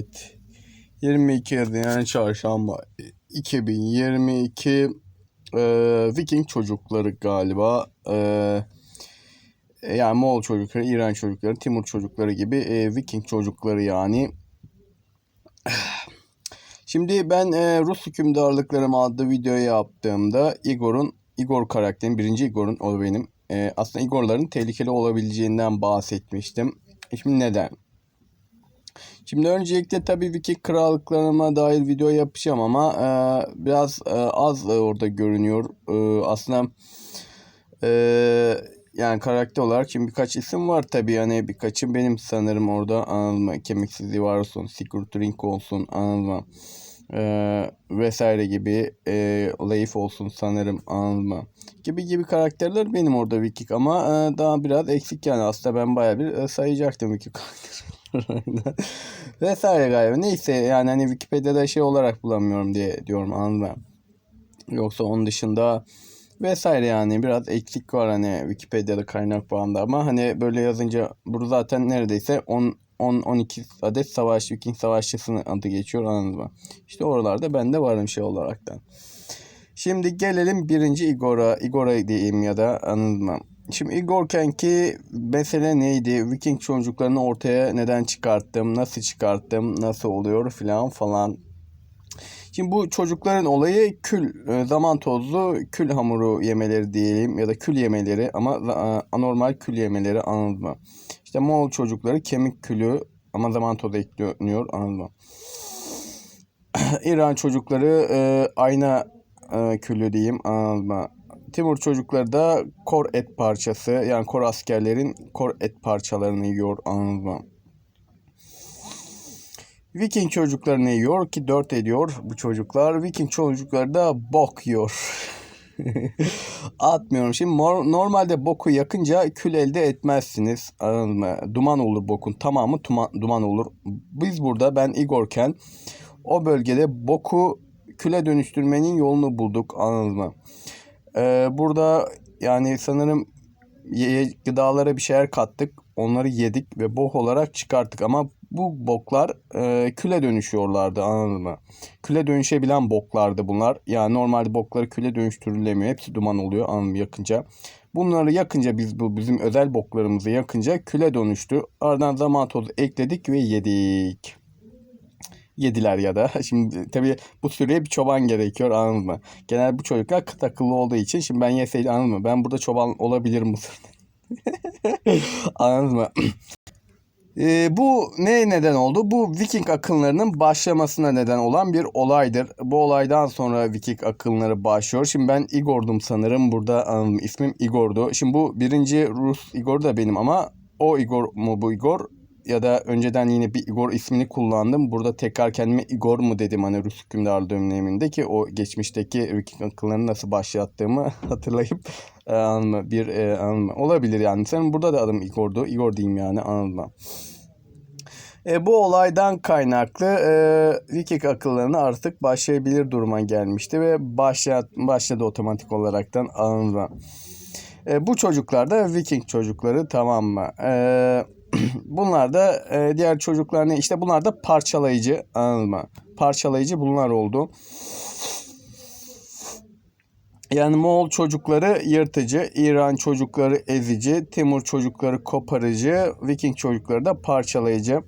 Evet. 22 yani çarşamba 2022 eee, Viking çocukları galiba. Eee, yani Moğol çocukları, İran çocukları, Timur çocukları gibi eee, Viking çocukları yani. Şimdi ben eee, Rus hükümdarlıklarım adlı videoyu yaptığımda Igor'un, Igor karakterin, birinci Igor'un o benim. eee, aslında Igor'ların tehlikeli olabileceğinden bahsetmiştim. Şimdi neden? Şimdi öncelikle tabii Viking krallıklarıma dair video yapacağım ama e, biraz e, az orada görünüyor. E, aslında e, yani karakter olarak şimdi birkaç isim var tabii yani birkaçı benim sanırım orada anladın mı? Kemiksizliği var olsun, Secret Ring olsun mı? E, vesaire gibi e, Leif olsun sanırım mı? Gibi gibi karakterler benim orada Viking ama e, daha biraz eksik yani aslında ben bayağı bir e, sayacaktım Viking karakteri. Vesaire galiba. Neyse yani hani Wikipedia'da şey olarak bulamıyorum diye diyorum anladın? Yoksa onun dışında vesaire yani biraz eksik var hani Wikipedia'da kaynak bağında ama hani böyle yazınca burada zaten neredeyse 10 10 12 adet savaş Viking savaşçısının adı geçiyor anladın mı? İşte oralarda ben de varım şey olaraktan. Şimdi gelelim birinci Igor'a. Igor'a diyeyim ya da anladın mı? Şimdi Igor'kenki mesele neydi? Viking çocuklarını ortaya neden çıkarttım? Nasıl çıkarttım? Nasıl oluyor filan falan. Şimdi bu çocukların olayı kül, e, zaman tozlu kül hamuru yemeleri diyelim ya da kül yemeleri ama e, anormal kül yemeleri anladın mı? İşte Moğol çocukları kemik külü ama zaman tozu ekleniyor anladın mı? İran çocukları e, ayna e, külü diyeyim anladın mı? Timur çocukları da kor et parçası yani kor askerlerin kor et parçalarını yiyor anladın mı? Viking çocukları ne yiyor ki 4 ediyor bu çocuklar. Viking çocukları da bok yiyor. Atmıyorum. Şimdi normalde boku yakınca kül elde etmezsiniz. Anladın? Duman olur bokun. Tamamı tuma- duman olur. Biz burada ben Igorken o bölgede boku küle dönüştürmenin yolunu bulduk. Anladın mı? Ee, burada yani sanırım gıdalara bir şeyler kattık. Onları yedik ve bok olarak çıkarttık. Ama bu boklar e, küle dönüşüyorlardı anladın mı? Küle dönüşebilen boklardı bunlar. Yani normalde bokları küle dönüştürülemiyor. Hepsi duman oluyor anladın mı yakınca. Bunları yakınca biz bu bizim özel boklarımızı yakınca küle dönüştü. Ardından zaman tozu ekledik ve yedik. Yediler ya da. Şimdi tabii bu süreye bir çoban gerekiyor anladın mı? Genel bu çocuklar kıt akıllı olduğu için şimdi ben yeseydim anladın mı? Ben burada çoban olabilir mısır? anladın mı? Ee, bu ne neden oldu? Bu Viking akınlarının başlamasına neden olan bir olaydır. Bu olaydan sonra Viking akınları başlıyor. Şimdi ben Igor'dum sanırım. Burada anladım. ismim Igor'du. Şimdi bu birinci Rus Igor da benim ama o Igor mu bu Igor? Ya da önceden yine bir Igor ismini kullandım. Burada tekrar kendime Igor mu dedim hani Rus hükümdarlığı döneminde ki o geçmişteki Viking akınlarını nasıl başlattığımı hatırlayıp e, mı? Bir e, mı? olabilir yani. Senin burada da adım Igor'du. Igor diyeyim yani mı? E, bu olaydan kaynaklı e, Viking akıllarına artık başlayabilir duruma gelmişti ve başla, başladı otomatik olaraktan alınma. E, bu çocuklar da Viking çocukları tamam mı? E, bunlar da e, diğer çocuklar ne? İşte bunlar da parçalayıcı anılma. Parçalayıcı bunlar oldu. Yani Moğol çocukları yırtıcı, İran çocukları ezici, Timur çocukları koparıcı, Viking çocukları da parçalayıcı.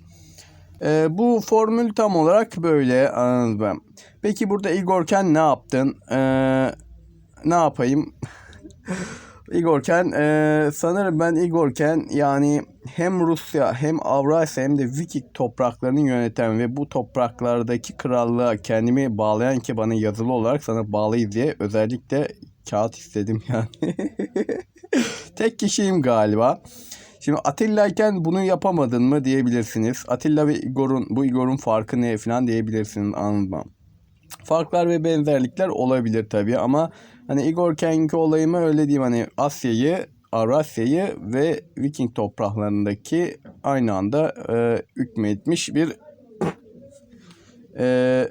Ee, bu formül tam olarak böyle anladın mı? Peki burada Igorken ne yaptın? Ee, ne yapayım? Igorken e, sanırım ben Igorken yani hem Rusya hem Avrasya hem de Viking topraklarını yöneten ve bu topraklardaki krallığa kendimi bağlayan ki bana yazılı olarak sana bağlıyız diye özellikle kağıt istedim yani. Tek kişiyim galiba. Şimdi Atilla'yken bunu yapamadın mı diyebilirsiniz. Atilla ve Igor'un bu Igor'un farkı ne falan diyebilirsiniz anlamam. Farklar ve benzerlikler olabilir tabii ama hani Igor Kenki olayımı öyle diyeyim hani Asya'yı, Avrasya'yı ve Viking topraklarındaki aynı anda e, hükmetmiş bir e,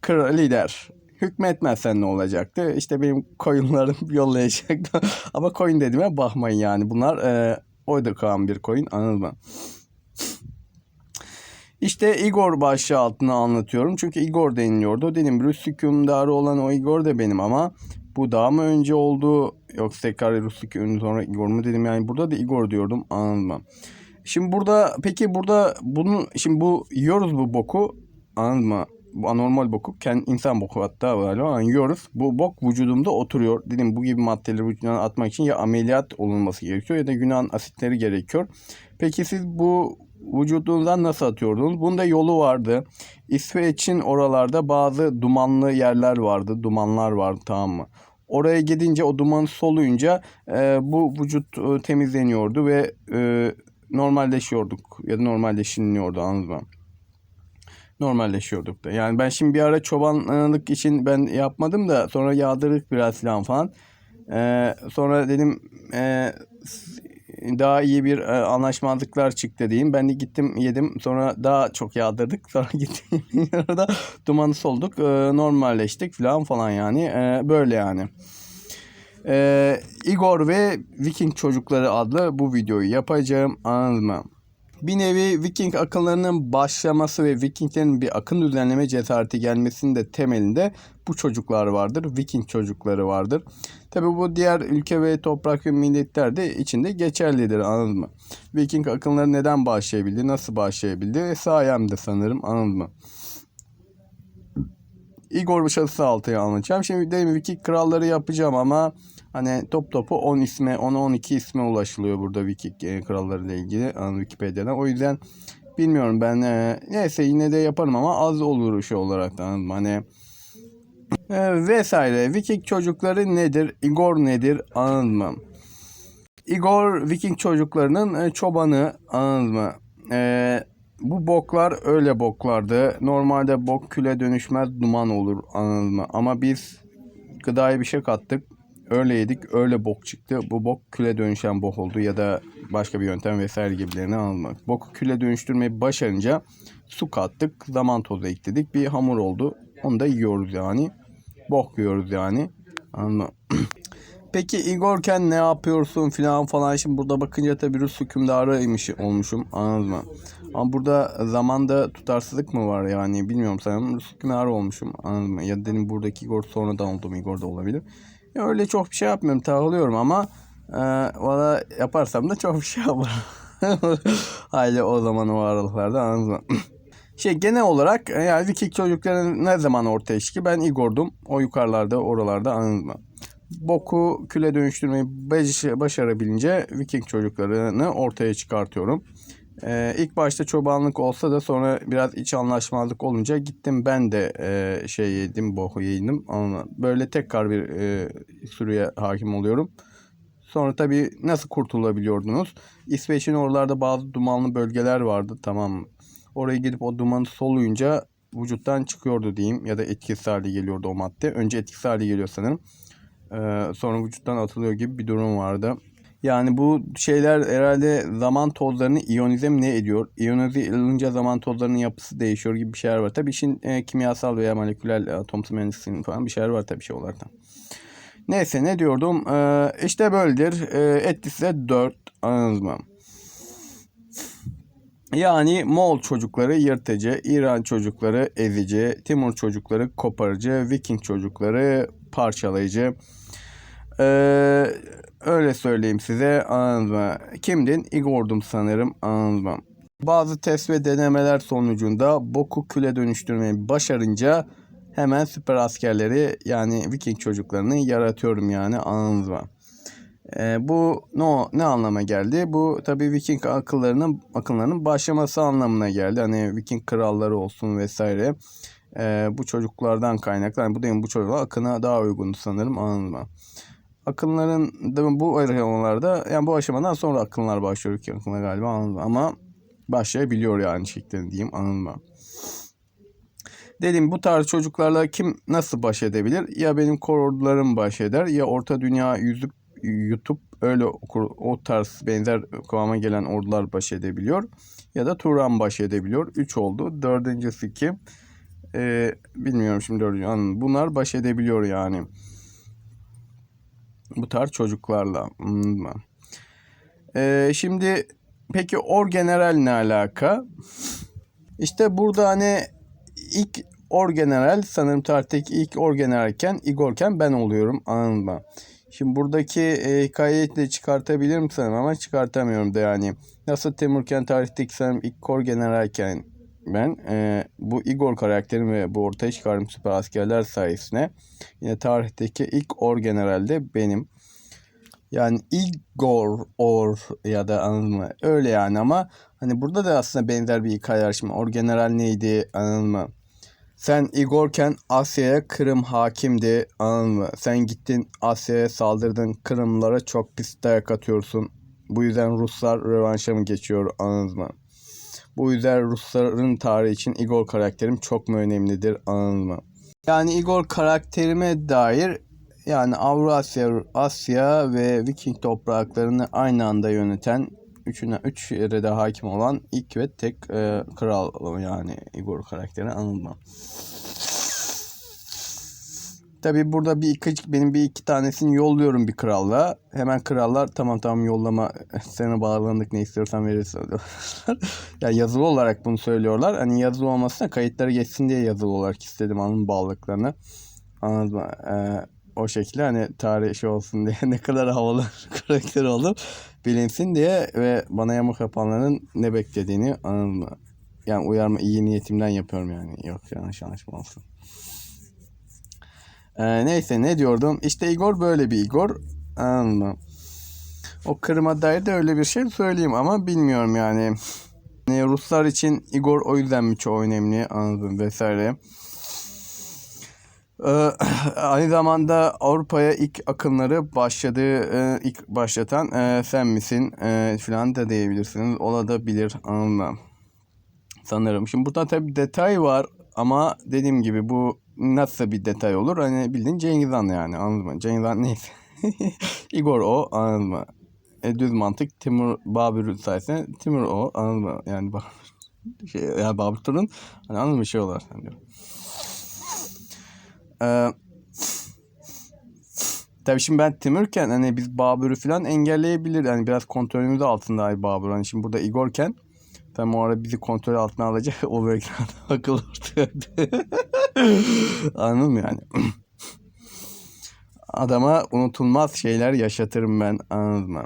kral lider. Hükmetmezsen ne olacaktı? İşte benim koyunlarım yollayacaktı. Ama koyun dediğime bakmayın yani. Bunlar e, oyda kalan bir koyun anladın mı? İşte Igor başlığı altına anlatıyorum. Çünkü Igor deniliyordu. Dedim Rus hükümdarı olan o Igor da benim ama bu daha mı önce oldu yoksa tekrar Rus hükümdarı sonra Igor mu dedim. Yani burada da Igor diyordum anladın? Şimdi burada peki burada bunu şimdi bu yiyoruz bu boku anladın mı? Bu anormal boku kendi insan boku hatta ama yiyoruz. Bu bok vücudumda oturuyor. Dedim bu gibi maddeleri vücudundan atmak için ya ameliyat olunması gerekiyor ya da Yunan asitleri gerekiyor. Peki siz bu vücudunuzdan nasıl atıyordunuz? Bunda yolu vardı. İsveç'in oralarda bazı dumanlı yerler vardı. Dumanlar vardı tamam mı? Oraya gidince o dumanı soluyunca e, bu vücut e, temizleniyordu ve e, normalleşiyorduk ya da normalleşiliyordu anladın mı? Normalleşiyorduk da. Yani ben şimdi bir ara çobanlık için ben yapmadım da sonra yağdırdık biraz falan falan. E, sonra dedim e, daha iyi bir e, anlaşmazlıklar çıktı diyeyim. Ben de gittim yedim. Sonra daha çok yağdırdık. Sonra gittim orada dumanı solduk. E, normalleştik falan falan yani. E, böyle yani. E, Igor ve Viking Çocukları adlı bu videoyu yapacağım. Anladın mı? Bir nevi Viking akınlarının başlaması ve Vikinglerin bir akın düzenleme cesareti gelmesinin de temelinde bu çocuklar vardır. Viking çocukları vardır. Tabi bu diğer ülke ve toprak ve milletler de içinde geçerlidir anladın mı? Viking akınları neden başlayabildi, nasıl başlayabildi? Sayemde sanırım anladın mı? Igor çatısı altına anlatacağım. Şimdi dedim Viking kralları yapacağım ama hani top topu 10 isme 10-12 isme ulaşılıyor burada Viking e, kralları ile ilgili yani Wikipedia'dan. O yüzden bilmiyorum ben e, neyse yine de yaparım ama az olur şey olarak da? Hani e, vesaire. Viking çocukları nedir? Igor nedir? Anladın mı? Igor Viking çocuklarının e, çobanı anladın mı? E, bu boklar öyle boklardı. Normalde bok küle dönüşmez duman olur anladın mı? Ama biz gıdaya bir şey kattık. Öyle yedik öyle bok çıktı. Bu bok küle dönüşen bok oldu ya da başka bir yöntem vesaire gibilerini anlamak. Boku küle dönüştürmeyi başarınca su kattık. Zaman tozu ekledik. Bir hamur oldu. Onu da yiyoruz yani. Bok yiyoruz yani. Anladın? Peki Igorken ne yapıyorsun filan falan. Şimdi burada bakınca tabii Rus hükümdarıymış olmuşum. Anladın mı? Ama burada zamanda tutarsızlık mı var yani bilmiyorum sanırım Rus hükümdarı olmuşum. Anladın mı? Ya dedim buradaki Igor sonradan olduğum Igor da olabilir. Ya öyle çok bir şey yapmıyorum. Takılıyorum ama e, valla yaparsam da çok bir şey yaparım. Hayli o zaman o aralıklarda anladın mı? Şey genel olarak e, yani Viking çocukların ne zaman ortaya çıktı? Ben Igor'dum. O yukarılarda oralarda anladın mı? Boku küle dönüştürmeyi başarabilince Viking çocuklarını ortaya çıkartıyorum. Ee, ilk başta çobanlık olsa da sonra biraz iç anlaşmazlık olunca gittim ben de e, şey yedim, boku yedim. Böyle tekrar bir e, sürüye hakim oluyorum. Sonra tabii nasıl kurtulabiliyordunuz? İsveç'in oralarda bazı dumanlı bölgeler vardı tamam mı? Oraya gidip o dumanı soluyunca vücuttan çıkıyordu diyeyim ya da etkisiz hale geliyordu o madde. Önce etkisiz hale geliyor sanırım. Ee, sonra vücuttan atılıyor gibi bir durum vardı. Yani bu şeyler herhalde zaman tozlarını iyonize mi ne ediyor? İyonize edilunca zaman tozlarının yapısı değişiyor gibi bir şeyler var. Tabii işin e, kimyasal veya moleküler atomsal mühendisliğinin falan bir şeyler var tabii şey olarak da. Neyse ne diyordum? Ee, işte böyledir. Ee, etti size 4 anladınız mı? Yani Moğol çocukları yırtıcı, İran çocukları ezici, Timur çocukları koparıcı, Viking çocukları parçalayıcı. Ee, öyle söyleyeyim size anladın mı? Kimdin? Igor'dum sanırım anladın mı? Bazı test ve denemeler sonucunda boku küle dönüştürmeyi başarınca hemen süper askerleri yani Viking çocuklarını yaratıyorum yani mı? E, bu no, ne anlama geldi? Bu tabi Viking akıllarının akıllarının başlaması anlamına geldi. Hani Viking kralları olsun vesaire. E, bu çocuklardan kaynaklı. Yani bu değil bu çocuklar akına daha uygun sanırım mı? Akınların da bu aşamalarda yani bu aşamadan sonra akınlar başlıyor ki akınlar galiba mı? Ama başlayabiliyor yani şeklini diyeyim mı? Dedim bu tarz çocuklarla kim nasıl baş edebilir? Ya benim korordularım baş eder ya orta dünya yüzüp YouTube öyle o tarz benzer kıvama gelen ordular baş edebiliyor. Ya da Turan baş edebiliyor. 3 oldu. Dördüncüsü kim? Ee, bilmiyorum şimdi dördüncü. Bunlar baş edebiliyor yani. Bu tarz çocuklarla. Hmm. Ee, şimdi peki Or General ne alaka? İşte burada hani ilk orgeneral sanırım tarihteki ilk orgeneralken Igorken ben oluyorum anladın? Şimdi buradaki e, hikayeyi de çıkartabilirim sanırım ama çıkartamıyorum da yani. Nasıl Temurken tarihteki sanırım ilk kor generalken ben e, bu Igor karakterim ve bu ortaya çıkardığım süper askerler sayesinde yine tarihteki ilk orgeneral de benim. Yani Igor or ya da anladın mı? Öyle yani ama hani burada da aslında benzer bir hikaye var. Şimdi orgeneral neydi anladın mı? Sen Igorken Asya'ya Kırım hakimdi anladın mı? Sen gittin Asya'ya saldırdın Kırımlara çok pis dayak atıyorsun. Bu yüzden Ruslar rövanşa mı geçiyor anladın mı? Bu yüzden Rusların tarihi için Igor karakterim çok mu önemlidir anladın mı? Yani Igor karakterime dair yani Avrasya, Asya ve Viking topraklarını aynı anda yöneten üçüne üç yere de hakim olan ilk ve tek e, kral yani Igor karakteri anılma. Tabi burada bir iki, benim bir iki tanesini yolluyorum bir kralla. Hemen krallar tamam tamam yollama sana bağlandık ne istiyorsan veririz diyorlar. ya yazılı olarak bunu söylüyorlar. Hani yazılı olmasına kayıtları geçsin diye yazılı olarak istedim anın bağlılıklarını. Anladın mı? Ee, o şekilde hani tarih şey olsun diye ne kadar havalı karakter oldum bilinsin diye ve bana yamuk yapanların ne beklediğini anladın mı? Yani uyarma iyi niyetimden yapıyorum yani. Yok yanlış anlaşma olsun. Ee, neyse ne diyordum? İşte Igor böyle bir Igor. Anladın mı? O Kırım'a dair de öyle bir şey söyleyeyim ama bilmiyorum yani. yani Ruslar için Igor o yüzden mi çok önemli anladım vesaire. Ee, aynı zamanda Avrupa'ya ilk akımları başladığı, e, ilk başlatan e, sen misin e, falan da diyebilirsiniz. Olabilir anlamda. Sanırım. Şimdi burada tabi detay var ama dediğim gibi bu nasıl bir detay olur? Hani bildiğin Cengiz Han yani anladın mı? Cengiz Han neyse. Igor o anladın mı? E, düz mantık Timur Babür sayesinde Timur o anladın mı? Yani Babür şey, yani Babür Turun hani anladın mı şey olarak hani. Ee, tabii şimdi ben Timurken hani biz Babür'ü falan engelleyebilir. Yani biraz kontrolümüz altında Babür. Hani şimdi burada Igorken Tam o bizi kontrol altına alacak o bölgeden akıl ortaya. Anladın mı yani? Adama unutulmaz şeyler yaşatırım ben anladın mı?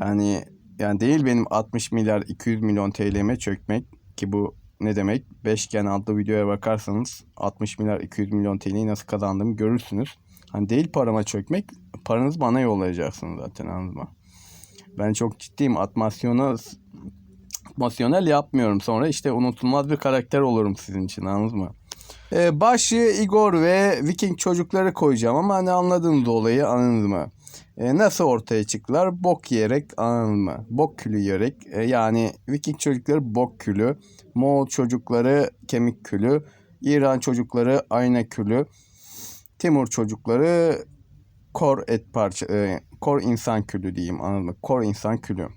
Yani yani değil benim 60 milyar 200 milyon TL'me çökmek ki bu ne demek? Beşgen adlı videoya bakarsanız 60 milyar 200 milyon TL'yi nasıl kazandığımı görürsünüz. Hani değil parama çökmek, paranız bana yollayacaksınız zaten anladın mı? Ben çok ciddiyim. Atmasyona atmasyonel yapmıyorum. Sonra işte unutulmaz bir karakter olurum sizin için anladınız mı? Ee, başı Igor ve Viking çocukları koyacağım ama hani anladığınız dolayı anladınız mı? Ee, nasıl ortaya çıktılar? Bok yiyerek anladın mı? Bok külü yiyerek. Ee, yani Viking çocukları bok külü. Moğol çocukları kemik külü. İran çocukları ayna külü. Timur çocukları kor et parça, e, kor insan külü diyeyim anladın mı? Kor insan külü.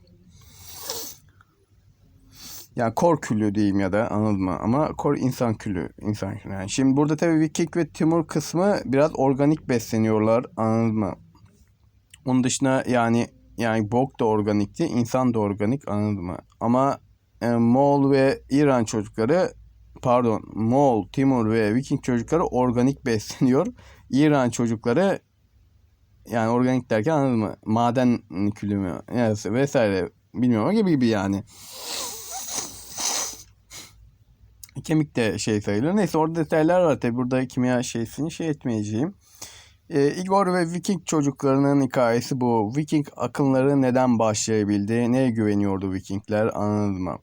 Yani kor külü diyeyim ya da anladın mı? Ama kor insan külü. insan külü. Yani şimdi burada tabii Viking ve Timur kısmı biraz organik besleniyorlar. Anladın mı? Onun dışında yani yani bok da organikti. insan da organik anladın mı? Ama e, Moğol ve İran çocukları pardon Moğol, Timur ve Viking çocukları organik besleniyor. İran çocukları yani organik derken anladın mı? Maden külü mü? Yani vesaire bilmiyorum gibi gibi yani. Kemik de şey sayılır. Neyse orada detaylar var tabi. Burada kimya şeysini şey etmeyeceğim. E, Igor ve Viking çocuklarının hikayesi bu. Viking akınları neden başlayabildi? Neye güveniyordu Vikingler anladın mı?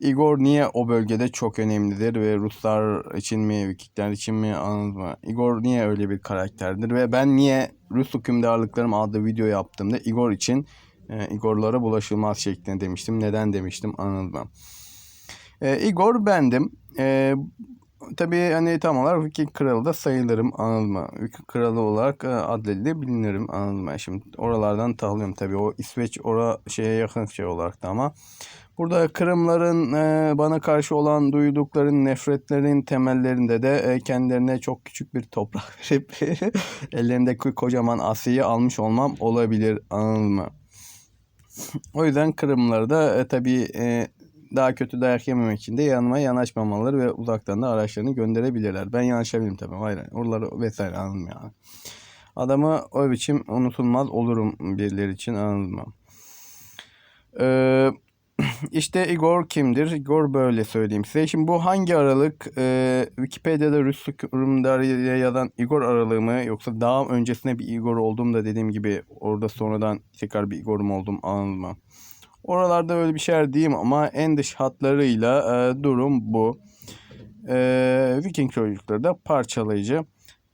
Igor niye o bölgede çok önemlidir ve Ruslar için mi, Vikingler için mi anladın mı? Igor niye öyle bir karakterdir ve ben niye Rus hükümdarlıklarım adlı video yaptığımda Igor için e, Igorlara bulaşılmaz şeklinde demiştim. Neden demiştim anladın mı? E, Igor bendim. E, tabii hani tam olarak Viking kralı da sayılırım mı? Viking kralı olarak e, adledi bilinirim mı? Şimdi oralardan tahlıyorum tabii o İsveç ora şeye yakın şey olarak da ama Burada Kırımların e, bana karşı olan duydukların nefretlerin temellerinde de e, kendilerine çok küçük bir toprak verip ellerindeki kocaman Asya'yı almış olmam olabilir mı? o yüzden Kırımları da e, tabii e, daha kötü dayak yememek için de yanıma yanaşmamaları ve uzaktan da araçlarını gönderebilirler. Ben yanaşabilirim tabii. Hayır. Oraları vesaire anladım yani. Adamı o biçim unutulmaz olurum birileri için ben. Ee, işte Igor kimdir? Igor böyle söyleyeyim size. Şimdi bu hangi aralık? Ee, Wikipedia'da Rus yorumlarıyla yazan Igor aralığı mı? Yoksa daha öncesinde bir Igor oldum da dediğim gibi orada sonradan tekrar bir Igor'um oldum mı? Oralarda öyle bir şeyler diyeyim ama en dış hatlarıyla e, durum bu. E, Viking çocukları da parçalayıcı.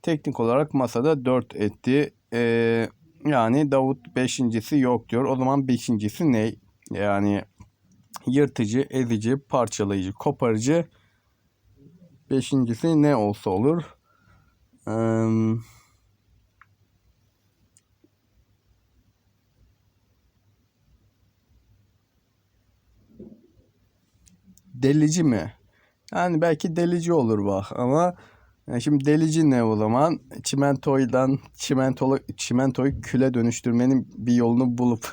Teknik olarak masada 4 etti. E, yani Davut beşincisi yok diyor. O zaman beşincisi ne? Yani yırtıcı, ezici, parçalayıcı, koparıcı. Beşincisi ne olsa olur. Eee delici mi? Yani belki delici olur bak ama yani şimdi delici ne o zaman? Çimentoydan çimentolu, çimentoyu küle dönüştürmenin bir yolunu bulup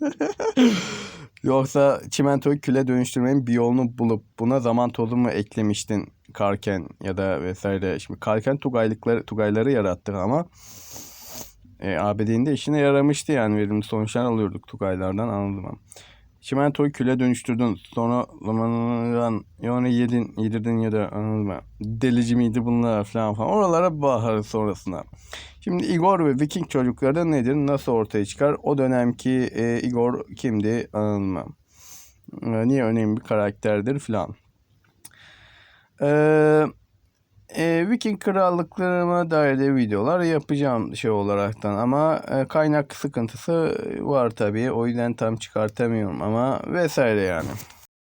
yoksa çimentoyu küle dönüştürmenin bir yolunu bulup buna zaman tozu mu eklemiştin Karken ya da vesaire. Şimdi Karken Tugaylıkları, Tugayları yarattık ama e, ABD'nin de işine yaramıştı yani verimli sonuçlar alıyorduk Tugaylardan anladım ama. Çimentoyu küle dönüştürdün. Sonra zamanından yani yedin, yedirdin ya da mı? Delici miydi bunlar falan falan. Oralara bakarız sonrasında. Şimdi Igor ve Viking çocukları da nedir? Nasıl ortaya çıkar? O dönemki e, Igor kimdi? Mı? E, niye önemli bir karakterdir falan. Eee e, Viking krallıklarıma dair de videolar yapacağım şey olaraktan ama e, kaynak sıkıntısı var tabii o yüzden tam çıkartamıyorum ama vesaire yani.